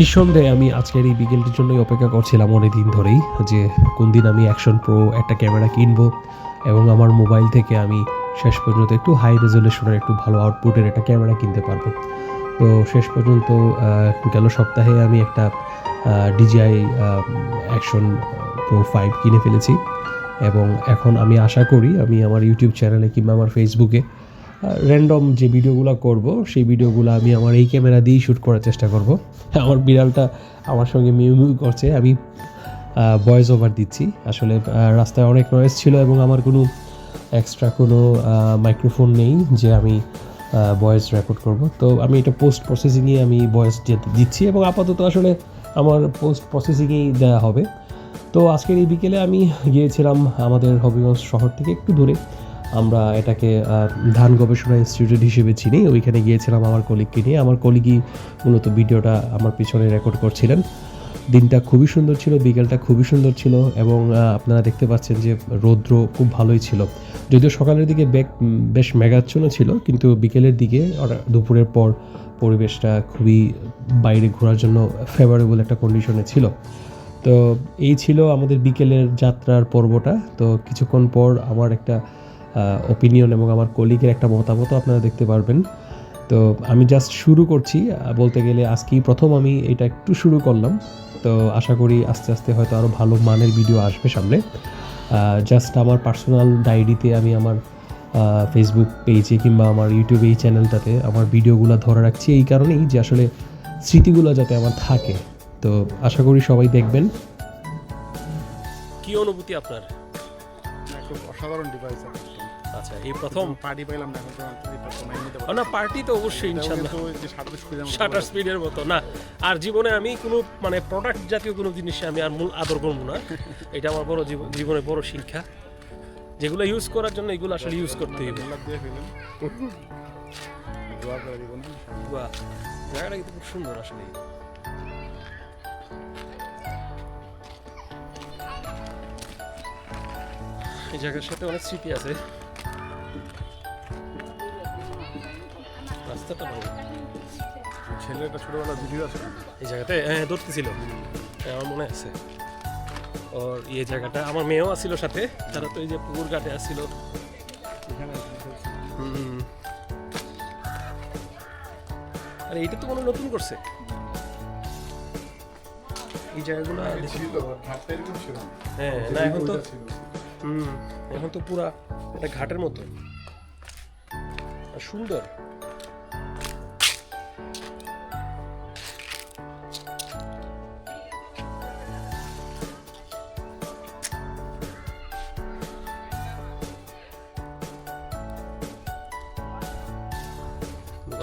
নিঃসন্দেহে আমি আজকের এই বিকেলটির জন্যই অপেক্ষা করছিলাম অনেক দিন ধরেই যে কোন দিন আমি অ্যাকশন প্রো একটা ক্যামেরা কিনবো এবং আমার মোবাইল থেকে আমি শেষ পর্যন্ত একটু হাই রেজলিউশনের একটু ভালো আউটপুটের একটা ক্যামেরা কিনতে পারব। তো শেষ পর্যন্ত গেল সপ্তাহে আমি একটা ডিজিআই অ্যাকশন প্রো ফাইভ কিনে ফেলেছি। এবং এখন আমি আশা করি আমি আমার ইউটিউব চ্যানেলে কিংবা আমার ফেসবুকে র্যান্ডম যে ভিডিওগুলো করব, সেই ভিডিওগুলো আমি আমার এই ক্যামেরা দিয়েই শ্যুট করার চেষ্টা করব। আমার বিড়ালটা আমার সঙ্গে মিউ মিউ করছে, আমি ভয়েস ওভার দিচ্ছি। আসলে রাস্তায় অনেক নয়েজ ছিল এবং আমার কোনো এক্সট্রা কোনো মাইক্রোফোন নেই যে আমি ভয়েস রেকর্ড করব। তো আমি এটা পোস্ট প্রসেসিংয়ে আমি ভয়েস দিচ্ছি এবং আপাতত আসলে আমার পোস্ট প্রসেসিংয়েই দেওয়া হবে। তো আজকের এই বিকেলে আমি গিয়েছিলাম আমাদের হবিগঞ্জ শহর থেকে একটু দূরে। আমরা এটাকে ধান গবেষণা ইনস্টিটিউট হিসেবে চিনি। ওইখানে গিয়েছিলাম আমার কলিগকে নিয়ে। আমার কলিগই মূলত ভিডিওটা আমার পিছনে রেকর্ড করছিলেন। দিনটা খুবই সুন্দর ছিল, বিকেলটা খুবই সুন্দর ছিল এবং আপনারা দেখতে পাচ্ছেন যে রৌদ্র খুব ভালোই ছিল। যদিও সকালের দিকে বেগ বেশ মেঘাচ্ছন্ন ছিল, কিন্তু বিকেলের দিকে দুপুরের পর পরিবেশটা খুবই বাইরে ঘোরার জন্য ফেভারেবল একটা কন্ডিশনে ছিল। তো এই ছিল আমাদের বিকেলের যাত্রার পর্বটা। তো কিছুক্ষণ পর আমার একটা ওপিনিয়ন এবং আমার কলিগের একটা মতামতও আপনারা দেখতে পারবেন। তো আমি জাস্ট শুরু করছি বলতে গেলে আজকেই প্রথম আমি এটা একটু শুরু করলাম। তো আশা করি আস্তে আস্তে হয়তো আরও ভালো মানের ভিডিও আসবে সামনে। জাস্ট আমার পার্সোনাল ডায়েরিতে আমি আমার ফেসবুক পেজে কিংবা আমার ইউটিউব এই চ্যানেলটাতে আমার ভিডিওগুলো ধরে রাখছি। এই কারণেই যে আসলে স্মৃতিগুলো যাতে আমার থাকে। তো আশা করি সবাই দেখবেন। কি অনুভূতি আপনার? খুব অসাধারণ ডিভাইস আচ্ছা এই প্রথম পার্টি পাইলাম না এখন না পার্টি তো অবশ্যই ইনশাল্লাহ। কিন্তু শাটার স্পিডের মতো না। আর জীবনে আমি কোনো মানে প্রোডাক্ট জাতীয় কোনো জিনিস আমি আর মূল আদর করব না। এটা আমার বড় জীবনে বড় শিক্ষা। যেগুলো ইউজ করার জন্য এগুলো আসলে ইউজ করতে হবে। জায়গাটা কিন্তু খুব সুন্দর আসলে। এই জায়গার সাথে অনেক স্মৃতি আছে। রাস্তাটা ভালো। ছেলের একটা ছোটবেলা ভিডিও আছে? এই জায়গাতে হ্যাঁ ধরতেছিল। হ্যাঁ, আমার মনে আছে। ওর ইয়ে জায়গাটা আমার মেয়েও আসছিল সাথে তারা তো এই যে পুকুর ঘাটে আসছিল এখানে আরে এইটা তো মনে নতুন করছে। এই জায়গাগুলো না। হ্যাঁ না এখন তো হুম এখন তো পুরা একটা ঘাটের মতো। আর সুন্দর।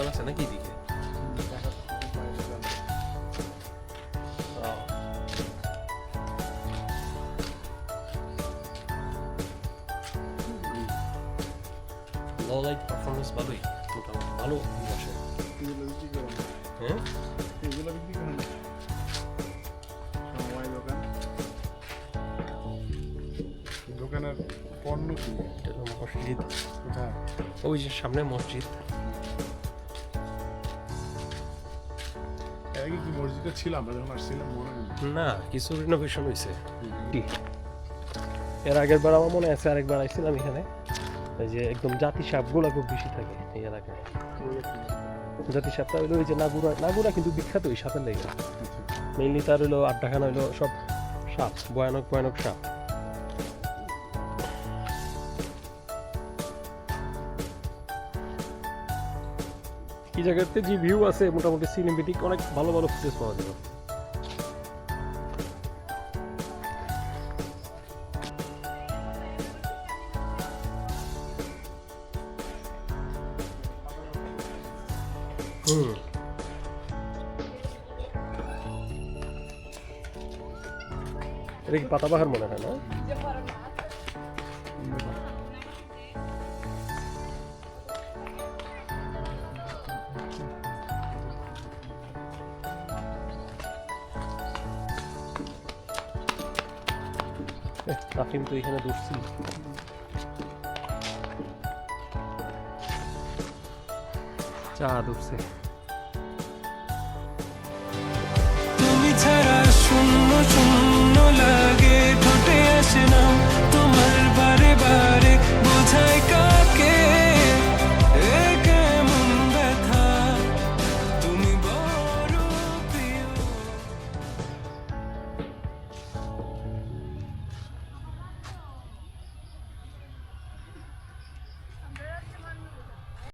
দোকান আছে নাকি এদিকে? লো লাইট পারফরমেন্স ভালোই মোটামুটি ভালো না। হ্যাঁ? এগুলো বিক্রি করো সময় দোকান দোকানের পণ্য কি? এটা মসজিদ। কোথায় ওই যে সামনে মসজিদ। এর আগে কি মসজিদে ছিলাম? আমরা যখন আসছিলাম মনে নেই না। কিছু রিনোভেশন হয়েছে এর আগের বার আমার মনে আছে আরেকবার আসছিলাম এখানে। ওই যে একদম জাতি সাপগুলো খুব বেশি থাকে এই এলাকায়। জাতি সাপটা হইল ওই যে নাগুরা নাগুরা কিন্তু বিখ্যাত ওই সাপের লেগে। মেইনলি তার হইল আড্ডাখানা হইল সব সাপ ভয়ানক ভয়ানক সাপ। জায়গাতে যে ভিউ আছে, মোটামুটি সিনেমেটিক অনেক ভালো ভালো ফুটেজ পাওয়া যাবে। হুম। এটা পাতাবাহার মনে হয় না? তাফিম তো এখানে দৌড়ছিল চা দৌড়ছে